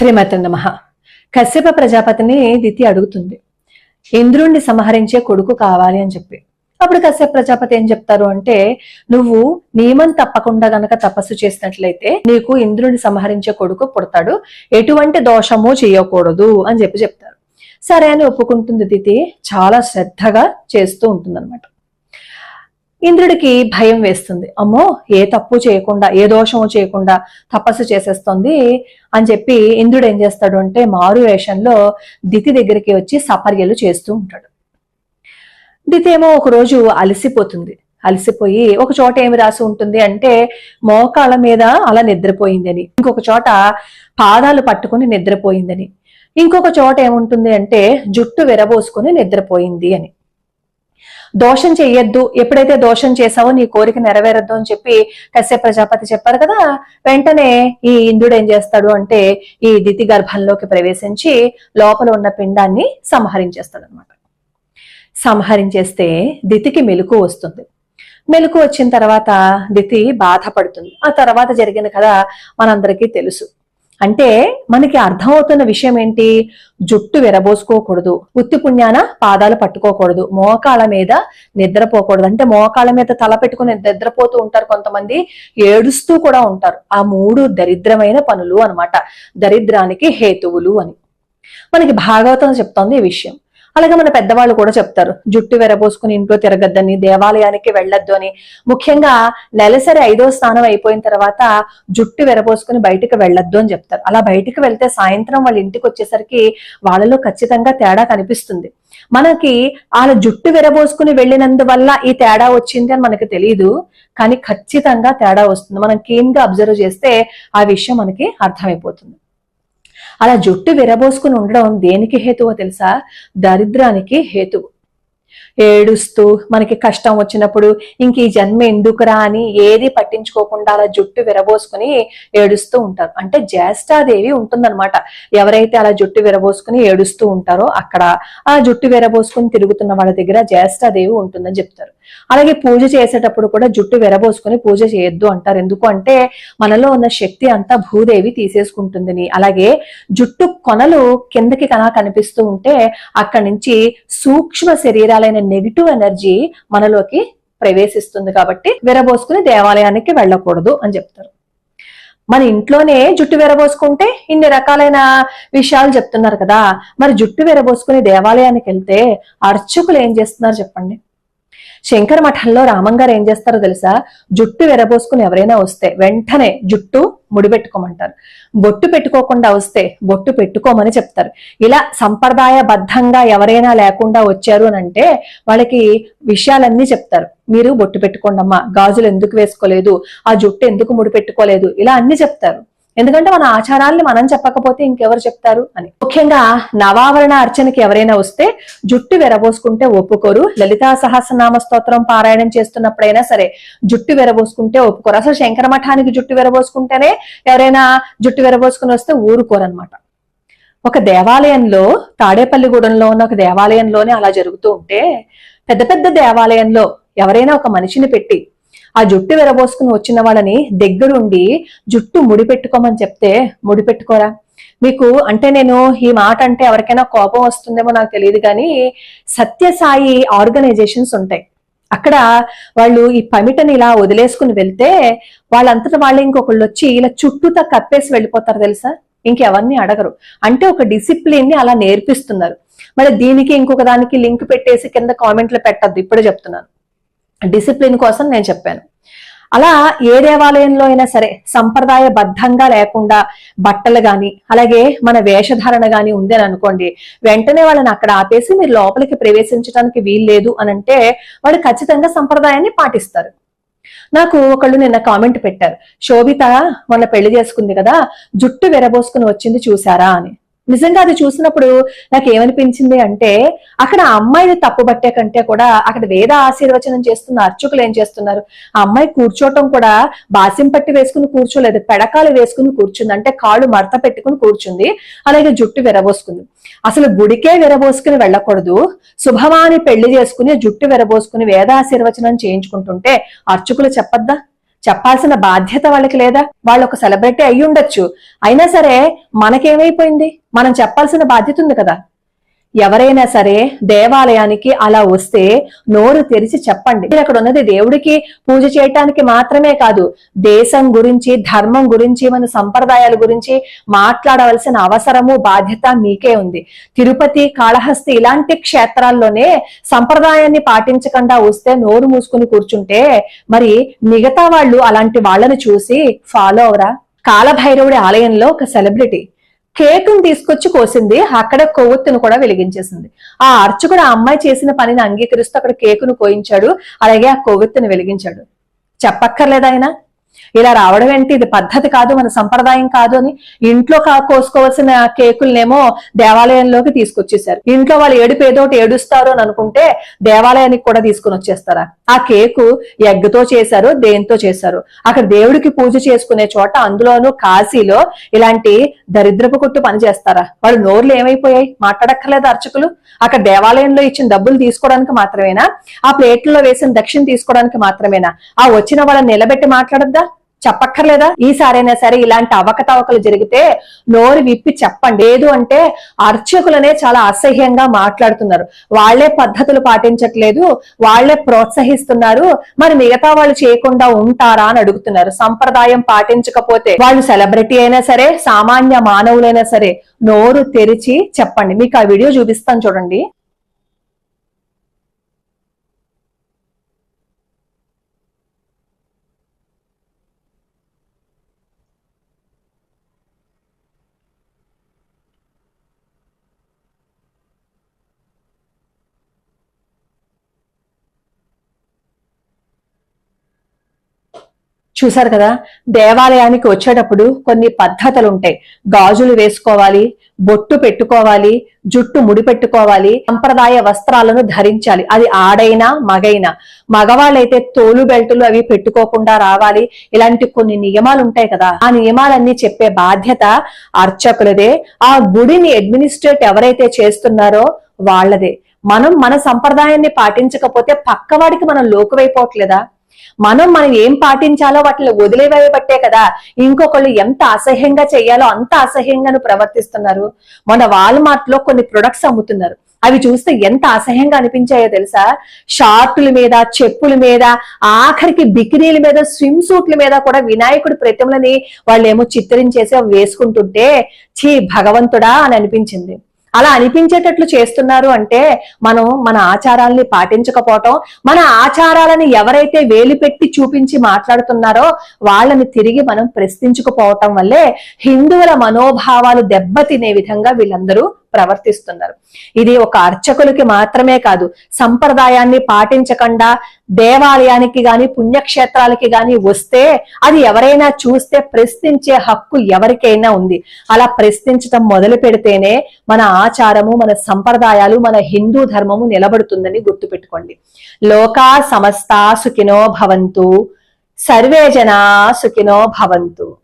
శ్రీమతి నమ. కశ్యప ప్రజాపతిని దితి అడుగుతుంది. ఇంద్రుణ్ణి సంహరించే కొడుకు కావాలి అని చెప్పి. అప్పుడు కశ్యప ప్రజాపతి ఏం చెప్తారు అంటే నువ్వు నియమం తప్పకుండా గనక తపస్సు చేసినట్లయితే నీకు ఇంద్రుణ్ణి సంహరించే కొడుకు పుడతాడు. ఎటువంటి దోషము చేయకూడదు అని చెప్పి చెప్తారు. సరే అని ఒప్పుకుంటుంది దితి. చాలా శ్రద్ధగా చేస్తూ ఉంటుందన్నమాట. ఇంద్రుడికి భయం వేస్తుంది. అమ్మో ఏ తప్పు చేయకుండా ఏ దోషము చేయకుండా తపస్సు చేసేస్తుంది అని చెప్పి ఇంద్రుడు ఏం చేస్తాడు అంటే మారు వేషంలో దితి దగ్గరికి వచ్చి సపర్యలు చేస్తూ ఉంటాడు. దితి ఏమో ఒకరోజు అలసిపోతుంది. అలసిపోయి ఒక చోట ఏమి రాసి ఉంటుంది అంటే మోకాళ్ళ మీద అలా నిద్రపోయిందని ఇంకొక చోట పాదాలు పట్టుకుని నిద్రపోయిందని ఇంకొక చోట ఏముంటుంది అంటే జుట్టు విరబోసుకుని నిద్రపోయింది అని. దోషం చెయ్యొద్దు. ఎప్పుడైతే దోషం చేసావో నీ కోరిక నెరవేరద్దు అని చెప్పి కశ్యప ప్రజాపతి చెప్పారు కదా వెంటనే ఈ ఇంద్రుడు ఏం చేస్తాడు అంటే ఈ దితి గర్భంలోకి ప్రవేశించి లోపల ఉన్న పిండాన్ని సంహరించేస్తాడు అనమాట సంహరించేస్తే దితికి మెలకు వస్తుంది. మెలకు వచ్చిన తర్వాత దితి బాధపడుతుంది. ఆ తర్వాత జరిగిన కథ మనందరికీ తెలుసు. అంటే మనకి అర్థమవుతున్న విషయం ఏంటి? జుట్టు విరబోసుకోకూడదు ఉత్తి పుణ్యాన పాదాలు పట్టుకోకూడదు మోకాళ్ళ మీద నిద్రపోకూడదు. అంటే మోకాళ్ళ మీద తల పెట్టుకుని నిద్రపోతూ ఉంటారు కొంతమంది ఏడుస్తూ కూడా ఉంటారు. ఆ మూడు దరిద్రమైన పనులు అన్నమాట. దరిద్రానికి హేతువులు అని. మనకి భాగవతం చెప్తోంది ఈ విషయం. అలాగే మన పెద్దవాళ్ళు కూడా చెప్తారు. జుట్టు వెరబోసుకుని ఇంట్లో తిరగద్దని దేవాలయానికి వెళ్ళొద్దు అని. ముఖ్యంగా నెలసరి ఐదో స్నానం అయిపోయిన తర్వాత జుట్టు వెరబోసుకుని బయటికి వెళ్ళొద్దు అని చెప్తారు. అలా బయటికి వెళ్తే సాయంత్రం వాళ్ళ ఇంటికి వచ్చేసరికి వాళ్ళలో ఖచ్చితంగా తేడా కనిపిస్తుంది. మనకి వాళ్ళ జుట్టు విరబోసుకుని వెళ్ళినందువల్ల ఈ తేడా వచ్చింది అని మనకి తెలియదు కానీ ఖచ్చితంగా తేడా వస్తుంది. మనం కీన్గా అబ్జర్వ్ చేస్తే ఆ విషయం మనకి అర్థమైపోతుంది. అలా జుట్టు విరబోసుకుని ఉండడం దేనికి హేతువో తెలుసా? దరిద్రానికి హేతువు. ఏడుస్తూ మనకి కష్టం వచ్చినప్పుడు ఇంక ఈ జన్మ ఎందుకురా అని ఏది పట్టించుకోకుండా అలా జుట్టు విరబోసుకుని ఏడుస్తూ ఉంటారు. అంటే జ్యేష్ఠాదేవి ఉంటుందన్నమాట. ఎవరైతే అలా జుట్టు విరబోసుకుని ఏడుస్తూ ఉంటారో అక్కడ ఆ జుట్టు విరబోసుకుని తిరుగుతున్న వాళ్ళ దగ్గర జ్యేష్ఠాదేవి ఉంటుందని చెప్తారు. అలాగే పూజ చేసేటప్పుడు కూడా జుట్టు విరబోసుకుని పూజ చేయొద్దు అంటారు. ఎందుకు అంటే మనలో ఉన్న శక్తి అంతా భూదేవి తీసేసుకుంటుందని. అలాగే జుట్టు కొనలు కిందకి కనా కనిపిస్తూ ఉంటే అక్కడి నుంచి సూక్ష్మ శరీరాలైన నెగిటివ్ ఎనర్జీ మనలోకి ప్రవేశిస్తుంది కాబట్టి విరబోసుకుని దేవాలయానికి వెళ్ళకూడదు అని చెప్తారు. మన ఇంట్లోనే జుట్టు విరబోసుకుంటే ఇన్ని రకాలైన విషయాలు చెప్తున్నారు కదా. మరి జుట్టు విరబోసుకుని దేవాలయానికి వెళ్తే అర్చకులు ఏం చేస్తున్నారు చెప్పండి? శంకర మఠంలో రామంగారు ఏం చేస్తారో తెలుసా? జుట్టు విరబోసుకుని ఎవరైనా వస్తే వెంటనే జుట్టు ముడిపెట్టుకోమంటారు. బొట్టు పెట్టుకోకుండా వస్తే బొట్టు పెట్టుకోమని చెప్తారు. ఇలా సంప్రదాయబద్ధంగా ఎవరైనా లేకుండా వచ్చారు అని అంటే వాళ్ళకి విషయాలన్నీ చెప్తారు. మీరు బొట్టు పెట్టుకోండి అమ్మా గాజులు ఎందుకు వేసుకోలేదు ఆ జుట్టు ఎందుకు ముడి పెట్టుకోలేదు ఇలా అన్ని చెప్తారు. ఎందుకంటే మన ఆచారాల్ని మనం చెప్పకపోతే ఇంకెవరు చెప్తారు అని. ముఖ్యంగా నవావరణ అర్చనకి ఎవరైనా వస్తే జుట్టు విరబోసుకుంటే ఒప్పుకోరు. లలితా సహస్రనామ స్తోత్రం పారాయణం చేస్తున్నప్పుడైనా సరే జుట్టు విరబోసుకుంటే ఒప్పుకోరు. అసలు శంకర మఠానికి జుట్టు విరబోసుకుంటేనే ఎవరైనా జుట్టు విరబోసుకుని వస్తే ఊరుకోరనమాట ఒక దేవాలయంలో తాడేపల్లిగూడెంలో ఉన్న ఒక దేవాలయంలోనే అలా జరుగుతూ ఉంటే పెద్ద పెద్ద దేవాలయంలో ఎవరైనా ఒక మనిషిని పెట్టి ఆ జుట్టు విరబోసుకుని వచ్చిన వాళ్ళని దగ్గరుండి జుట్టు ముడి పెట్టుకోమని చెప్తే ముడి పెట్టుకోరా మీకు అంటే నేను ఈ మాట అంటే ఎవరికైనా కోపం వస్తుందేమో నాకు తెలియదు కానీ సత్యసాయి ఆర్గనైజేషన్స్ ఉంటాయి. అక్కడ వాళ్ళు ఈ పమిటని ఇలా వదిలేసుకుని వెళ్తే వాళ్ళంతటా వాళ్ళు ఇంకొకళ్ళు వచ్చి ఇలా చుట్టూతా కప్పేసి వెళ్ళిపోతారు తెలుసా? ఇంకెవరిని అడగరు. అంటే ఒక డిసిప్లిన్ని అలా నేర్పిస్తున్నారు. మరి దీనికి ఇంకొక దానికి లింక్ పెట్టేసి కింద కామెంట్లు పెట్టద్దు. ఇప్పుడే చెప్తున్నాను. డిసిప్లిన్ కోసం నేను చెప్పాను. అలా ఏ దేవాలయంలో అయినా సరే సంప్రదాయ బద్ధంగా లేకుండా బట్టలు గాని అలాగే మన వేషధారణ గాని ఉంది అని అనుకోండి వెంటనే వాళ్ళని అక్కడ ఆపేసి మీరు లోపలికి ప్రవేశించడానికి వీల్లేదు అని అంటే వాళ్ళు ఖచ్చితంగా సంప్రదాయాన్ని పాటిస్తారు. నాకు ఒకళ్ళు నిన్న కామెంట్ పెట్టారు. శోభిత మొన్న పెళ్ళి చేసుకుంది కదా జుట్టు విరబోసుకుని వచ్చింది చూసారా అని. నిజంగా అది చూసినప్పుడు నాకు ఏమనిపించింది అంటే అక్కడ అమ్మాయిని తప్పుబట్టే కంటే కూడా అక్కడ వేద ఆశీర్వచనం చేస్తున్న అర్చకులు ఏం చేస్తున్నారు? ఆ అమ్మాయి కూర్చోవటం కూడా బాసిం పట్టి వేసుకుని కూర్చోలేదు పెడకాలు వేసుకుని కూర్చుంది అంటే కాళ్ళు మడత పెట్టుకుని కూర్చుంది అలాగే జుట్టు విరబోసుకుంది. అసలు గుడికే విరబోసుకుని వెళ్ళకూడదు శుభమాని పెళ్ళి చేసుకుని జుట్టు విరబోసుకుని వేదాశీర్వచనం చేయించుకుంటుంటే అర్చకులు చెప్పద్దా? చెప్పాల్సిన బాధ్యత వాళ్ళకి లేదా? వాళ్ళు ఒక సెలబ్రిటీ అయి ఉండొచ్చు అయినా సరే మనకేమైపోయింది? మనం చెప్పాల్సిన బాధ్యత ఉంది కదా. ఎవరైనా సరే దేవాలయానికి అలా వస్తే నోరు తెరిచి చెప్పండి. అక్కడ ఉన్నది దేవుడికి పూజ చేయటానికి మాత్రమే కాదు దేశం గురించి ధర్మం గురించి మన సంప్రదాయాల గురించి మాట్లాడవలసిన అవసరము బాధ్యత మీకే ఉంది. తిరుపతి కాళహస్తి ఇలాంటి క్షేత్రాల్లోనే సంప్రదాయాన్ని పాటించకుండా వస్తే నోరు మూసుకుని కూర్చుంటే మరి మిగతా వాళ్ళు అలాంటి వాళ్ళని చూసి ఫాలో అవరా? కాలభైరవుడి ఆలయంలో ఒక సెలబ్రిటీ కేకును తీసుకొచ్చి కోసింది అక్కడ కొవ్వొత్తును కూడా వెలిగించేసింది. ఆ అర్చకుడు ఆ అమ్మాయి చేసిన పనిని అంగీకరిస్తూ అక్కడ కేకును కోయించాడు అలాగే ఆ కొవ్వొత్తును వెలిగించాడు. చెప్పక్కర్లేదా ఆయన? ఇలా రావడం ఏంటి? ఇది పద్ధతి కాదు మన సంప్రదాయం కాదు అని ఇంట్లో కోసుకోవాల్సిన కేకులనేమో దేవాలయంలోకి తీసుకొచ్చేసారు ఇంట్లో వాళ్ళు ఏడుపు ఏదో ఒకటి ఏడుస్తారు అని అనుకుంటే దేవాలయానికి కూడా తీసుకుని వచ్చేస్తారా? ఆ కేకు ఎగ్గుతో చేశారు దేంతో చేశారు? అక్కడ దేవుడికి పూజ చేసుకునే చోట అందులోనూ కాశీలో ఇలాంటి దరిద్రపు కొట్టు పని చేస్తారా? వాళ్ళు నోర్లు ఏమైపోయాయి? మాట్లాడక్కర్లేదు అర్చకులు. అక్కడ దేవాలయంలో ఇచ్చిన డబ్బులు తీసుకోవడానికి మాత్రమేనా? ఆ ప్లేట్లలో వేసిన దక్షిణ తీసుకోవడానికి మాత్రమేనా? ఆ వచ్చిన వాళ్ళని నిలబెట్టి మాట్లాడద్దా? చెప్పక్కర్లేదా? ఈసారైనా సరే ఇలాంటి అవకతవకలు జరిగితే నోరు విప్పి చెప్పండి. లేదు అంటే అర్చకులనే చాలా అసహ్యంగా మాట్లాడుతున్నారు. వాళ్ళే పద్ధతులు పాటించట్లేదు. వాళ్ళే ప్రోత్సహిస్తున్నారు. మరి మిగతా వాళ్ళు చేయకుండా ఉంటారా అని అడుగుతున్నారు. సంప్రదాయం పాటించకపోతే వాళ్ళు సెలబ్రిటీ అయినా సరే సామాన్య మానవులైనా సరే నోరు తెరిచి చెప్పండి. మీకు ఆ వీడియో చూపిస్తాను చూడండి. చూశారు కదా? దేవాలయానికి వచ్చేటప్పుడు కొన్ని పద్ధతులు ఉంటాయి గాజులు వేసుకోవాలి బొట్టు పెట్టుకోవాలి జుట్టు ముడి పెట్టుకోవాలి సంప్రదాయ వస్త్రాలను ధరించాలి. అది ఆడైనా మగైనా. మగవాళ్ళైతే తోలు బెల్టులు అవి పెట్టుకోకుండా రావాలి. ఇలాంటి కొన్ని నియమాలు ఉంటాయి కదా? ఆ నియమాలన్నీ చెప్పే బాధ్యత అర్చకులదే. ఆ గుడిని అడ్మినిస్ట్రేట్ ఎవరైతే చేస్తున్నారో వాళ్ళదే. మనం మన సంప్రదాయాన్ని పాటించకపోతే పక్కవాడికి మనం లోకువైపోవట్లేదా? మనం మనం ఏం పాటించాలో వాటిని వదిలేవేయబట్టే కదా ఇంకొకళ్ళు ఎంత అసహ్యంగా చేయాలో అంత అసహ్యంగాను ప్రవర్తిస్తున్నారు. మన వాల్మార్ట్లో కొన్ని ప్రొడక్ట్స్ అమ్ముతున్నారు. అవి చూస్తే ఎంత అసహ్యంగా అనిపించాయో తెలుసా? షార్టుల మీద చెప్పుల మీద ఆఖరికి బికినీల మీద స్విమ్ సూట్ల మీద కూడా వినాయకుడి ప్రతిమలని వాళ్ళేమో చిత్రించేసి అవి వేసుకుంటుంటే ఛీ భగవంతుడా అని అనిపించింది. అలా అనిపించేటట్లు చేస్తున్నారు అంటే మనం మన ఆచారాల్ని పాటించకపోవటం మన ఆచారాలని ఎవరైతే వేలు పెట్టి చూపించి మాట్లాడుతున్నారో వాళ్ళని తిరిగి మనం ప్రశ్నించుకుపోవటం వల్లే హిందువుల మనోభావాలు దెబ్బతినే విధంగా వీళ్ళందరూ ప్రవర్తిస్తున్నారు. ఇది ఒక అర్చకులకి మాత్రమే కాదు సంప్రదాయాన్ని పాటించకుండా దేవాలయానికి గాని పుణ్యక్షేత్రాలకి గాని వస్తే అది ఎవరైనా చూస్తే ప్రశ్నించే హక్కు ఎవరికైనా ఉంది. అలా ప్రశ్నించటం మొదలు పెడితేనే మన ఆచారము మన సంప్రదాయాలు మన హిందూ ధర్మము నిలబడుతుందని గుర్తుపెట్టుకోండి. లోకా సమస్త సుఖినో భవంతు సర్వే జనా సుఖినో భవంతు.